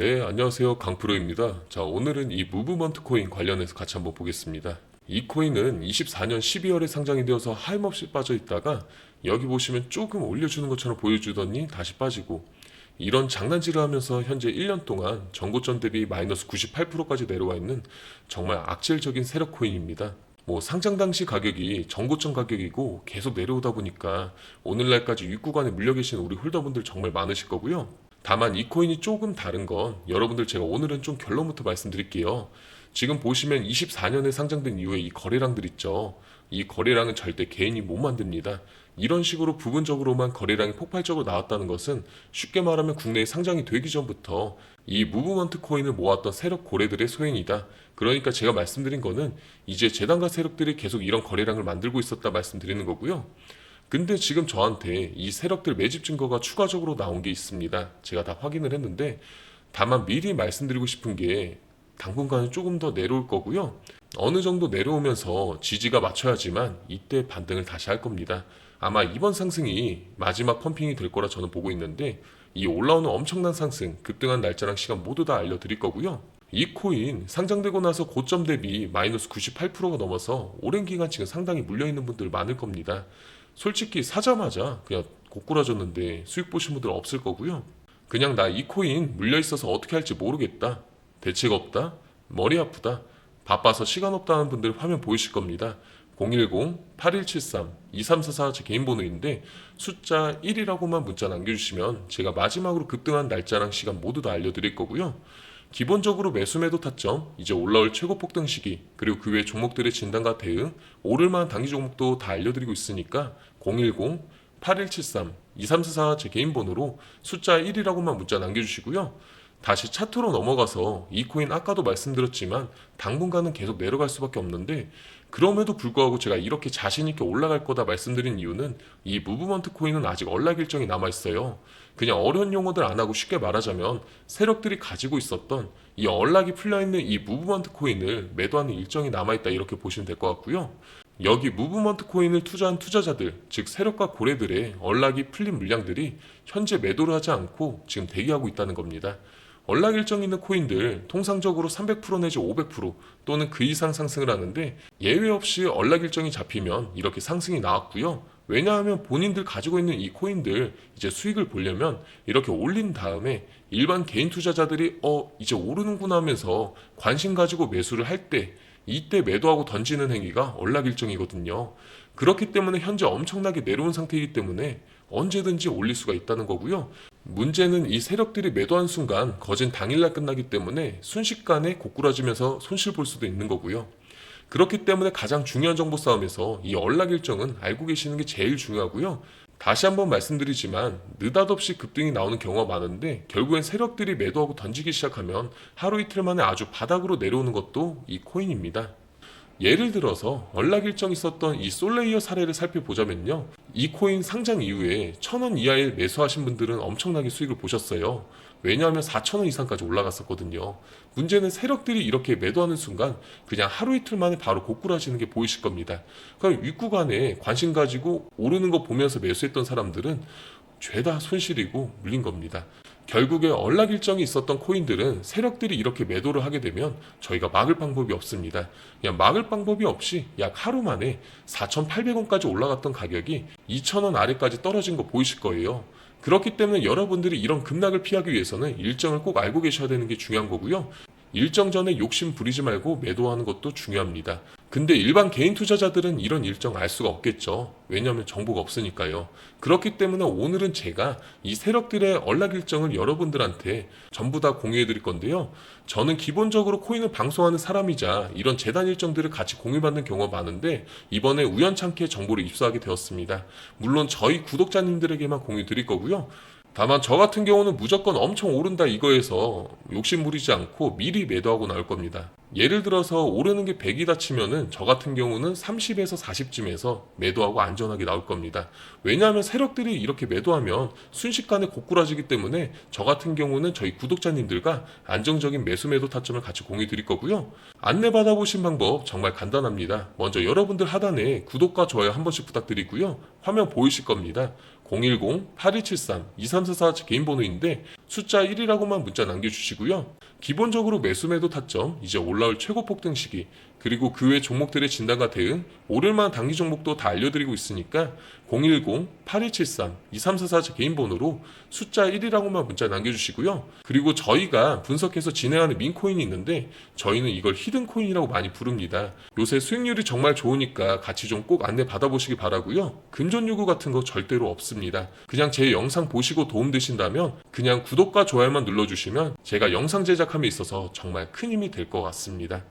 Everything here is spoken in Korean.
네, 안녕하세요. 강프로입니다. 자, 오늘은 이 무브먼트 코인 관련해서 같이 한번 보겠습니다. 이 코인은 24년 12월에 상장이 되어서 하염없이 빠져 있다가 여기 보시면 조금 올려주는 것처럼 보여주더니 다시 빠지고 이런 장난질을 하면서 현재 1년 동안 전고점 대비 마이너스 98%까지 내려와 있는 정말 악질적인 세력 코인입니다. 뭐 상장 당시 가격이 전고점 가격이고 계속 내려오다 보니까 오늘날까지 윗구간에 물려 계신 우리 홀더분들 정말 많으실 거고요. 다만 이 코인이 조금 다른 건 여러분들 제가 오늘은 좀 결론부터 말씀드릴게요. 지금 보시면 24년에 상장된 이후에 이 거래량들 있죠. 이 거래량은 절대 개인이 못 만듭니다. 이런 식으로 부분적으로만 거래량이 폭발적으로 나왔다는 것은 쉽게 말하면 국내에 상장이 되기 전부터 이 무브먼트 코인을 모았던 세력 고래들의 소행이다. 그러니까 제가 말씀드린 거는 이제 재단과 세력들이 계속 이런 거래량을 만들고 있었다 말씀드리는 거고요. 근데 지금 저한테 이 세력들 매집 증거가 추가적으로 나온 게 있습니다. 제가 다 확인을 했는데 다만 미리 말씀드리고 싶은 게 당분간은 조금 더 내려올 거고요. 어느 정도 내려오면서 지지가 맞춰야지만 이때 반등을 다시 할 겁니다. 아마 이번 상승이 마지막 펌핑이 될 거라 저는 보고 있는데 이 올라오는 엄청난 상승, 급등한 날짜랑 시간 모두 다 알려드릴 거고요. 이 코인 상장되고 나서 고점 대비 마이너스 98%가 넘어서 오랜 기간 지금 상당히 물려있는 분들 많을 겁니다. 솔직히 사자마자 그냥 고꾸라졌는데 수익 보신 분들 없을 거고요. 그냥 나 이 코인 물려 있어서 어떻게 할지 모르겠다. 대책 없다. 머리 아프다. 바빠서 시간 없다는 분들 화면 보이실 겁니다. 010-8173-2344 제 개인 번호인데 숫자 1이라고만 문자 남겨주시면 제가 마지막으로 급등한 날짜랑 시간 모두 다 알려드릴 거고요. 기본적으로 매수 매도 타점, 이제 올라올 최고 폭등 시기, 그리고 그 외 종목들의 진단과 대응, 오를만한 단기 종목도 다 알려드리고 있으니까 010-8173-2344 제 개인 번호로 숫자 1이라고만 문자 남겨주시고요. 다시 차트로 넘어가서 이 코인 아까도 말씀드렸지만 당분간은 계속 내려갈 수밖에 없는데 그럼에도 불구하고 제가 이렇게 자신 있게 올라갈 거다 말씀드린 이유는 이 무브먼트 코인은 아직 언락 일정이 남아 있어요. 그냥 어려운 용어들 안 하고 쉽게 말하자면 세력들이 가지고 있었던 이 언락이 풀려 있는 이 무브먼트 코인을 매도하는 일정이 남아 있다 이렇게 보시면 될 것 같고요. 여기 무브먼트 코인을 투자한 투자자들, 즉 세력과 고래들의 언락이 풀린 물량들이 현재 매도를 하지 않고 지금 대기하고 있다는 겁니다. 언락 일정 있는 코인들 통상적으로 300% 내지 500% 또는 그 이상 상승을 하는데 예외 없이 언락 일정이 잡히면 이렇게 상승이 나왔고요. 왜냐하면 본인들 가지고 있는 이 코인들 이제 수익을 보려면 이렇게 올린 다음에 일반 개인 투자자들이 어 이제 오르는구나 하면서 관심 가지고 매수를 할 때 이때 매도하고 던지는 행위가 언락 일정이거든요. 그렇기 때문에 현재 엄청나게 내려온 상태이기 때문에 언제든지 올릴 수가 있다는 거고요. 문제는 이 세력들이 매도한 순간 거진 당일날 끝나기 때문에 순식간에 고꾸라지면서 손실 볼 수도 있는 거고요. 그렇기 때문에 가장 중요한 정보 싸움에서 이 언락 일정은 알고 계시는 게 제일 중요하고요. 다시 한번 말씀드리지만 느닷없이 급등이 나오는 경우가 많은데 결국엔 세력들이 매도하고 던지기 시작하면 하루 이틀 만에 아주 바닥으로 내려오는 것도 이 코인입니다. 예를 들어서 언락 일정이 있었던 이 솔레이어 사례를 살펴보자면요. 이 코인 상장 이후에 천원 이하에 매수하신 분들은 엄청나게 수익을 보셨어요. 왜냐하면 4천원 이상까지 올라갔었거든요. 문제는 세력들이 이렇게 매도하는 순간 그냥 하루 이틀 만에 바로 고꾸라지는 게 보이실 겁니다. 그러니까 윗구간에 관심 가지고 오르는 거 보면서 매수했던 사람들은 죄다 손실이고 물린 겁니다. 결국에 언락 일정이 있었던 코인들은 세력들이 이렇게 매도를 하게 되면 저희가 막을 방법이 없습니다. 그냥 막을 방법이 없이 약 하루 만에 4,800원까지 올라갔던 가격이 2,000원 아래까지 떨어진 거 보이실 거예요. 그렇기 때문에 여러분들이 이런 급락을 피하기 위해서는 일정을 꼭 알고 계셔야 되는 게 중요한 거고요. 일정 전에 욕심 부리지 말고 매도하는 것도 중요합니다. 근데 일반 개인 투자자들은 이런 일정 알 수가 없겠죠. 왜냐하면 정보가 없으니까요. 그렇기 때문에 오늘은 제가 이 세력들의 언락 일정을 여러분들한테 전부 다 공유해 드릴 건데요. 저는 기본적으로 코인을 방송하는 사람이자 이런 재단 일정들을 같이 공유받는 경우가 많은데 이번에 우연찮게 정보를 입수하게 되었습니다. 물론 저희 구독자님들에게만 공유 드릴 거고요. 다만 저 같은 경우는 무조건 엄청 오른다 이거에서 욕심 부리지 않고 미리 매도하고 나올 겁니다. 예를 들어서 오르는 게 100이다 치면은 저 같은 경우는 30에서 40쯤에서 매도하고 안전하게 나올 겁니다. 왜냐하면 세력들이 이렇게 매도하면 순식간에 고꾸라지기 때문에 저 같은 경우는 저희 구독자님들과 안정적인 매수 매도 타점을 같이 공유 드릴 거고요. 안내 받아보신 방법 정말 간단합니다. 먼저 여러분들 하단에 구독과 좋아요 한 번씩 부탁드리고요. 화면 보이실 겁니다. 010-8273-2344 개인 번호인데 숫자 1이라고만 문자 남겨주시고요. 기본적으로 매수매도 타점, 이제 올라올 최고 폭등 시기, 그리고 그 외 종목들의 진단과 대응, 오를만한 단기 종목도 다 알려드리고 있으니까 010-8273-2344 개인 번호로 숫자 1이라고만 문자 남겨주시고요. 그리고 저희가 분석해서 진행하는 민코인이 있는데 저희는 이걸 히든코인이라고 많이 부릅니다. 요새 수익률이 정말 좋으니까 같이 좀 꼭 안내 받아보시기 바라고요. 금전 요구 같은 거 절대로 없습니다. 그냥 제 영상 보시고 도움되신다면 그냥 구독과 좋아요만 눌러주시면 제가 영상 제작함에 있어서 정말 큰 힘이 될 것 같습니다.